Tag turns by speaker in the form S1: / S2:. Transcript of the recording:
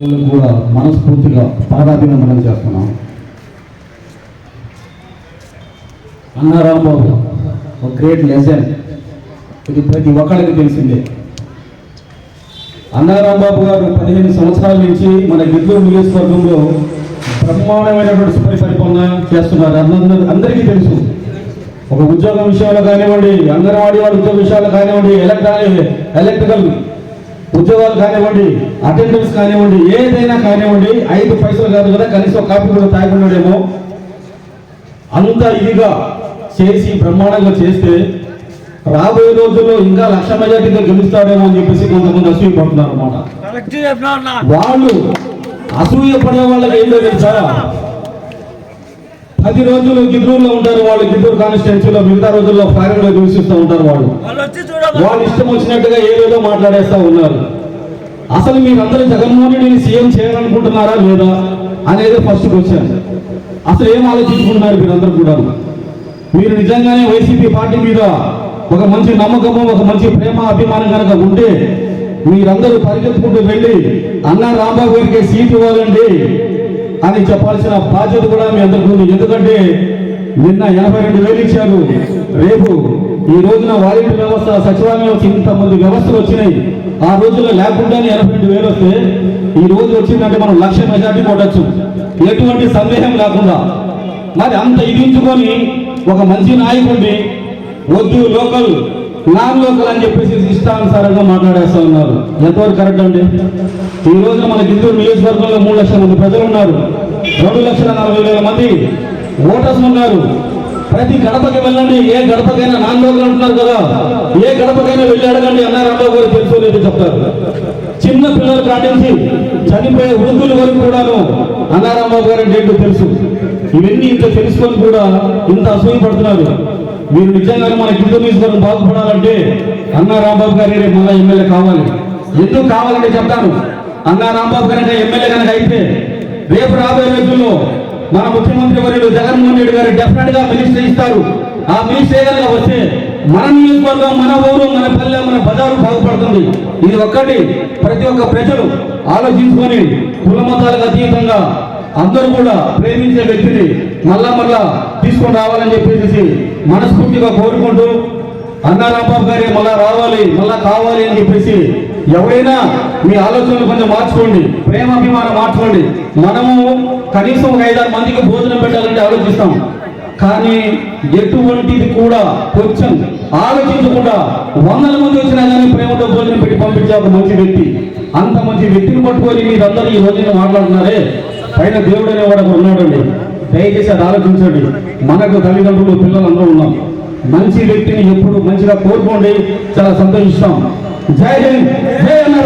S1: కూడా మనస్ఫూర్తిగా పాదాభివందనం చేస్తున్నాం. అన్న రాంబాబు ఒక గ్రేట్ లెసన్ ఇది ప్రతి ఒక్కరికి తెలిసిందే. అన్నారాంబాబు గారు పదిహేను సంవత్సరాల నుంచి మన గిద్దూరు నియోజకవర్గంలో బ్రహ్మాండమైనటువంటి సుపరి పరిపాలన చేస్తున్నారు. అందరూ అందరికీ తెలుసు. ఒక ఉద్యోగం విషయంలో కానివ్వండి అంగన్వాడీ వాళ్ళ ఉద్యోగ విషయాలు కానివ్వండి ఎలక్ట్రానిక్ ఎలక్ట్రికల్ ఉద్యోగాలు కానివ్వండి అటెండెన్స్ కానివ్వండి ఏదైనా కానివ్వండి ఐదు పైసలు కాదు కదా కనీసం కాపీ కూడా తాగున్నాడేమో. అంత ఇదిగా చేసి బ్రహ్మాండంగా చేస్తే రాబోయే రోజుల్లో ఇంకా లక్ష మెజార్టీగా గెలుస్తాడేమో అని చెప్పేసి కొంతమంది అసూయ పడుతున్నారు అనమాట వాళ్ళు అసూయ పడే వాళ్ళకి ఏంటో తెలుసా? పది రోజులు గిద్దూరులో ఉంటారు వాళ్ళు గిద్దూరు కాన్స్టిట్యున్సీలో మిగతా రోజుల్లో ఫారెన్లో నివసిస్తూ ఉంటారు వాళ్ళు.
S2: వాళ్ళు
S1: ఇష్టం వచ్చినట్టుగా ఏదేదో మాట్లాడేస్తా ఉన్నారు. అసలు మీరందరూ జగన్మోహన్ రెడ్డిని సీఎం చేయాలనుకుంటున్నారా లేదా అనేది ఫస్ట్ క్వశ్చన్ అసలు ఏం ఆలోచించుకుంటున్నారు మీరందరూ కూడా మీరు నిజంగానే వైసీపీ పార్టీ మీద ఒక మంచి నమ్మకము ఒక మంచి ప్రేమ అభిమానం కనుక ఉంటే మీరందరూ పరిగెత్తుకుంటూ వెళ్ళి అన్న రాంబాబు గారికి సీట్ ఇవ్వాలండి. అని చెప్పాల్సిన బాధ్యత కూడా మీ అందరికీ ఉంది. ఎందుకంటే నిన్న ఎనభై రెండు వేలు ఇచ్చారు. రేపు ఈ రోజున వాలంటీర్ వ్యవస్థ సచివాలయంలో ఇంతమంది వ్యవస్థలు వచ్చినాయి. ఆ రోజుల్లో లేకుండానే ఎనభై రెండు వేలు వస్తే ఈ రోజు వచ్చిందంటే మనం లక్ష మెజార్టీ కొట్టచ్చు. ఎటువంటి సందేహం లేకుండా. మరి అంత ఇదించుకొని ఒక మంచి నాయకుడిని వద్దు లోకల్ నాన్ లోకల్ అని చెప్పేసి ఇష్టానుసారంగా మాట్లాడేస్తా ఉన్నారు. ఎంతవరకు కరెక్ట్ అండి? ఈ రోజున మన గిద్దూరు నియోజకవర్గంలో మూడు లక్షల మంది ప్రజలు ఉన్నారు. రెండు లక్షల నలభై వేల మంది ఓటర్స్ ఉన్నారు. ప్రతి గడపకి వెళ్ళండి. ఏ గడపకైనా నాన్ లోకల్ అంటున్నారు కదా. ఏ గడపకైనా వెళ్ళి అడగండి. అన్న గారు తెలుసు లేదు చెప్తారు. చిన్న పిల్లలు కాటించి చనిపోయే వృద్ధుల వరకు కూడాను అన్నారాంబాబు గారు అంటే తెలుసు. ఇవన్నీ ఇంత తెలుసుకొని కూడా ఇంత అసూయ పడుతున్నారు. మీరు నిజంగా మన గిద్దరు తీసుకొని బాగుపడాలంటే అన్నా రాంబాబు గారి రేపు మళ్ళీ ఎమ్మెల్యే కావాలి. ఎందుకు కావాలంటే చెప్తాను. అన్నా రాంబాబు గారి ఎమ్మెల్యే కనుక అయితే రేపు రాబోయే రోజుల్లో మన ముఖ్యమంత్రి వర్యులు జగన్మోహన్ రెడ్డి గారు డెఫినెట్గా మినిస్టర్ ఇస్తారు. ఆ మినిస్టర్ కనుక వస్తే మన నియోజకవర్గం మన ఊరు మన పల్లె మన బజారు బాగుపడుతుంది. ఇది ఒక్కటి. ప్రతి ఒక్క ప్రజలు ఆలోచించుకొని కుల మతాలకు అతీతంగా అందరూ కూడా ప్రేమించే వ్యక్తిని మళ్ళా మళ్ళా తీసుకొని రావాలని చెప్పేసి మనస్ఫూర్తిగా కోరుకుంటూ అన్నారాంబాబు గారి మళ్ళా రావాలి మళ్ళా కావాలి అని చెప్పేసి ఎవరైనా మీ ఆలోచనలు కొంచెం మార్చుకోండి ప్రేమాభిమానం మార్చుకోండి. మనము కనీసం ఒక ఐదారు మందికి భోజనం పెట్టాలంటే ఆలోచిస్తాం. కానీ ఎటువంటిది కూడా కొంచెం ఆలోచించకుండా వందల మంది వచ్చినా కానీ ప్రేమతో భోజనం పెట్టి పంపించే ఒక మంచి వ్యక్తి. అంత మంచి వ్యక్తిని పట్టుకొని మీరందరూ ఈ రోజున మాట్లాడుతున్నారే పైన దేవుడు అనేవాడు ఉన్నాడండి. దయచేసి అది ఆలోచించండి. మనకు తల్లిదండ్రులు పిల్లలందరూ ఉన్నాం మంచి వ్యక్తిని ఎప్పుడు మంచిగా కోరుకోండి. చాలా సంతోషిస్తాం. జై హింద్ జై అన్న